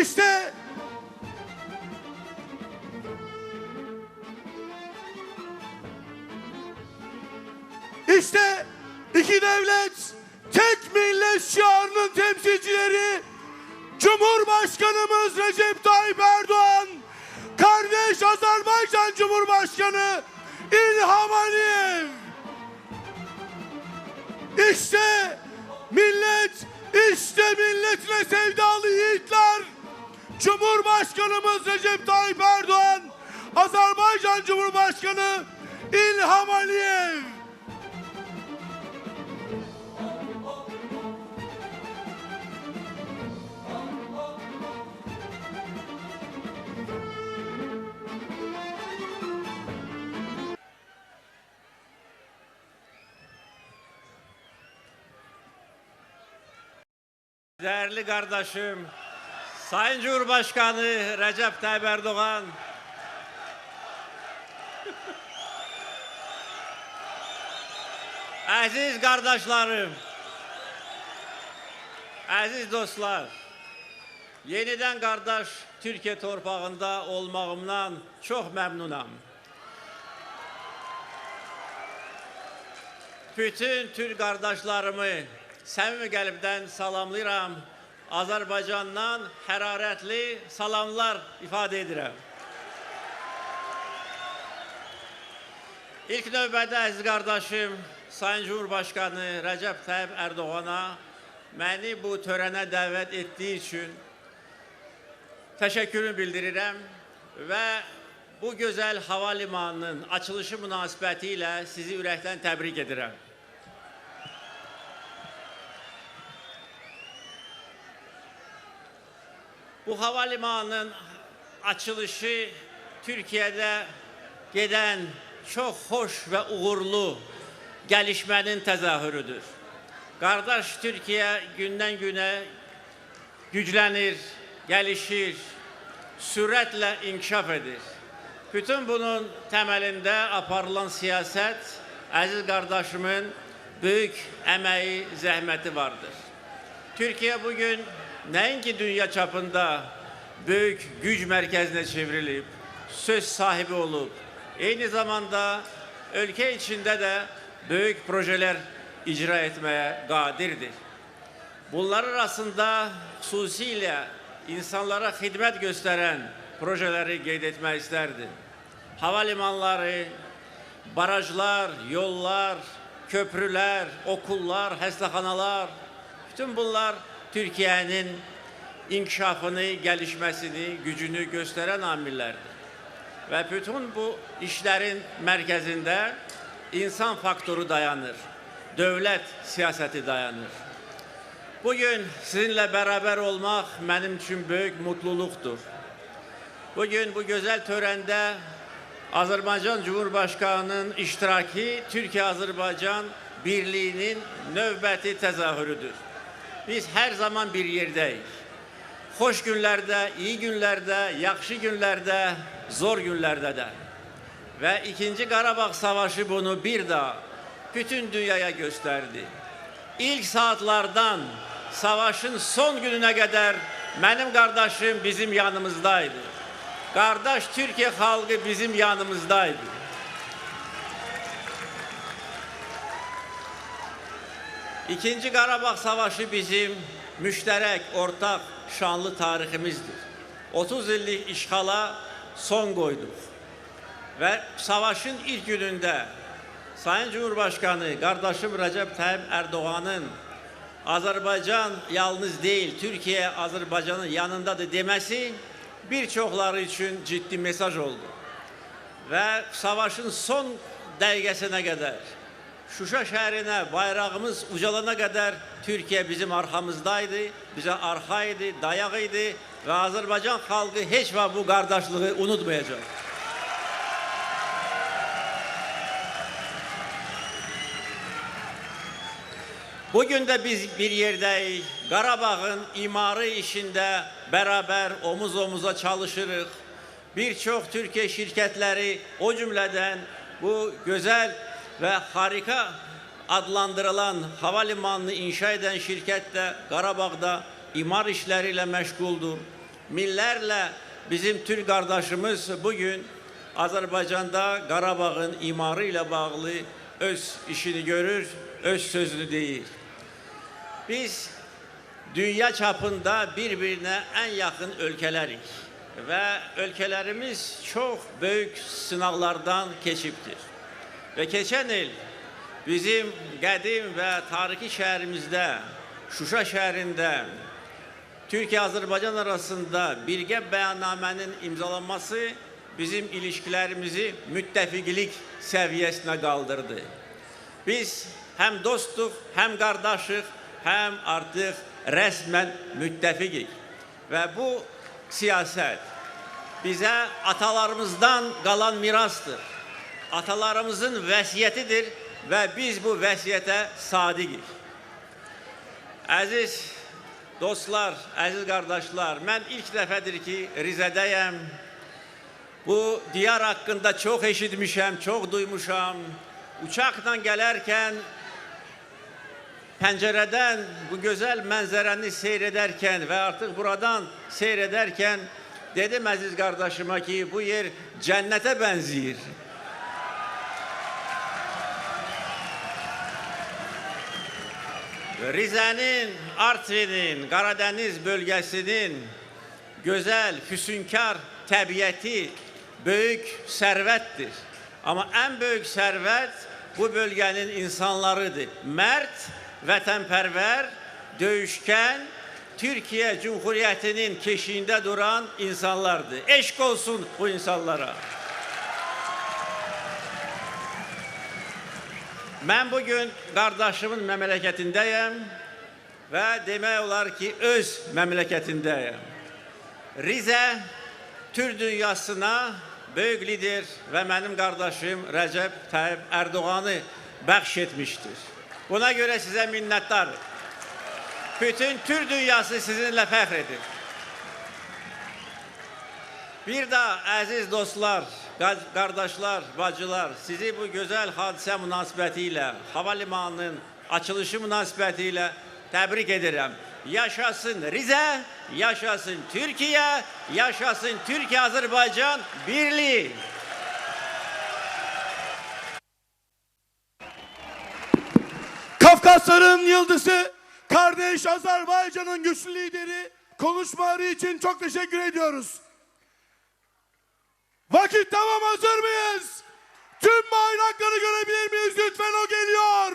İşte İşte iki devlet, tek millet şiarının temsilcileri Cumhurbaşkanımız Recep Tayyip Erdoğan, kardeş Azerbaycan Cumhurbaşkanı İlham Aliyev. İşte millet, işte milletine sevdalı yiğitler. Cumhurbaşkanımız Recep Tayyip Erdoğan, Azerbaycan Cumhurbaşkanı İlham Aliyev. Değerli kardeşim, Sayın Cumhurbaşkanı Recep Tayyip Erdoğan Əziz qardaşlarım, əziz dostlar, yenidən qardaş Türkiyə torpağında olmağımdan çox məmnunam. Bütün türk qardaşlarımı səmimi qəlbdən salamlayıram. Azərbaycandan hərarətli salamlar ifadə edirəm. İlk növbədə əziz qardaşım Sayın Cumhurbaşkanı Rəcəb Tayyip Erdoğana məni bu törənə dəvət etdiyi üçün təşəkkürümü bildirirəm və bu gözəl hava limanının açılışı münasibəti ilə sizi ürəkdən təbrik edirəm. Bu havalimanının açılışı Türkiye'de giden çok hoş ve uğurlu gelişmenin tezahürüdür. Kardeş Türkiye günden güne güçlenir, gelişir, süratle inkişaf edir. Bütün bunun temelinde aparılan siyaset, aziz kardeşimin büyük emeği, zahmeti vardır. Türkiye bugün nəinki dünya çapında büyük güc mərkəzinə çevrilib, söz sahibi olub, eyni zamanda ölkə içində də böyük projelər icra etməyə qadirdir. Bunlar arasında xüsusilə insanlara xidmət göstərən projeləri qeyd etmək istərdim. Hava limanları, barajlar, yollar, köprülər, okullar, həstəxanalar, bütün bunlar Türkiye'nin inkişafını, gelişmesini, gücünü gösteren amillerdir. Ve bütün bu işlerin merkezinde insan faktörü dayanır. Devlet siyaseti dayanır. Bugün sizinle beraber olmak benim için büyük mutluluktur. Bugün bu güzel törende Azerbaycan Cumhurbaşkanı'nın iştiraki Türkiye-Azerbaycan birliğinin növbəti tezahürüdür. Biz her zaman bir yerdeyiz. Hoş günlerde, iyi günlerde, yaxşı günlerde, zor günlerde de. Ve ikinci Qarabağ Savaşı bunu bir daha bütün dünyaya gösterdi. İlk saatlerden savaşın son gününe kadar benim kardeşim bizim yanımızdaydı. Kardeş Türkiye halkı bizim yanımızdaydı. İkinci Qarabağ Savaşı bizim müşterek, ortak, şanlı tariximizdir. 30 illik işğala son qoyduq. Və savaşın ilk günündə Sayın Cumhurbaşkanı qardaşım Recep Tayyip Erdoğan'ın Azərbaycan yalnız değil, Türkiye Azərbaycanın yanındadır deməsi bir çoxları üçün ciddi mesaj oldu. Və savaşın son dəqiqəsinə qədər Şuşa şəhərinə bayrağımız ucalana kadar Türkiye bizim arkamızdaydı, bize arkaydı, dayağıydı ve Azerbaycan halkı hiç ve bu kardeşliği unutmayacak. Bugün de biz bir yerdeyiz. Qarabağın imarı işinde beraber omuz omuza çalışırıq. Birçok Türkiye şirketleri o cümleden bu güzel ve harika adlandırılan havalimanını inşa eden şirket de Qarabağda imar işleriyle meşguldür. millerle bizim Türk kardeşimiz bugün Azerbaycan'da Qarabağın imarı ile bağlı öz işini görür, öz sözünü deyir. Biz dünya çapında birbirine en yakın ülkelerik ve ülkelerimiz çok büyük sınavlardan geçiptir. Ve geçen yıl bizim qədim ve tarihi şehrimizde, Şuşa şehrinde Türkiye-Azerbaycan arasında birgə bəyannamənin imzalanması bizim ilişkilərimizi müttəfiqlik səviyyəsinə qaldırdı. Biz həm dostuq, həm qardaşıq, həm artıq rəsmən müttəfiqik. Və bu siyasət bizə atalarımızdan qalan mirasdır. Atalarımızın vəsiyyətidir və biz bu vəsiyyətə sadiqik. Əziz dostlar, əziz qardaşlar, mən ilk dəfədir ki, Rizədəyəm. Bu diyar haqqında çox eşitmişəm, çox duymuşam. Uçaqla gələrkən pəncərədən bu gözəl mənzərəni seyr edərkən və artıq buradan seyr edərkən dedim əziz qardaşıma ki, bu yer cənnətə bənzəyir. Rize'nin, Artvin'in, Karadeniz bölgesinin güzel, füsunkar təbiəti büyük servettir. Ama en büyük servet bu bölgenin insanlarıdır. Mert, vətənpərvər, döyüşkən, Türkiye Cumhuriyeti'nin keşiğinde duran insanlardır. Eşk olsun bu insanlara. Mən bugün qardaşımın məmləkətindəyəm və demək olar ki, öz məmləkətindəyəm. Rize Türk dünyasına böyük lider və mənim qardaşım Rəcəb Tayyip Erdoğan'ı bəxş etmiştir. Buna görə sizə minnətdarım. Bütün Türk dünyası sizinlə fəxr edir. Bir daha əziz dostlar, qardaşlar, bacılar, sizi bu gözəl hadisə münasibətilə, hava limanının açılışı münasibətilə təbrik edirəm. Yaşasın Rize, yaşasın Türkiye, yaşasın Türkiye-Azerbaycan birliği. Kafkasların yıldızı, kardeş Azerbaycan'ın güçlü lideri konuşmaları için çok teşekkür ediyoruz. Vakit tamam hazır mıyız? Tüm bayrakları görebilir miyiz lütfen o geliyor.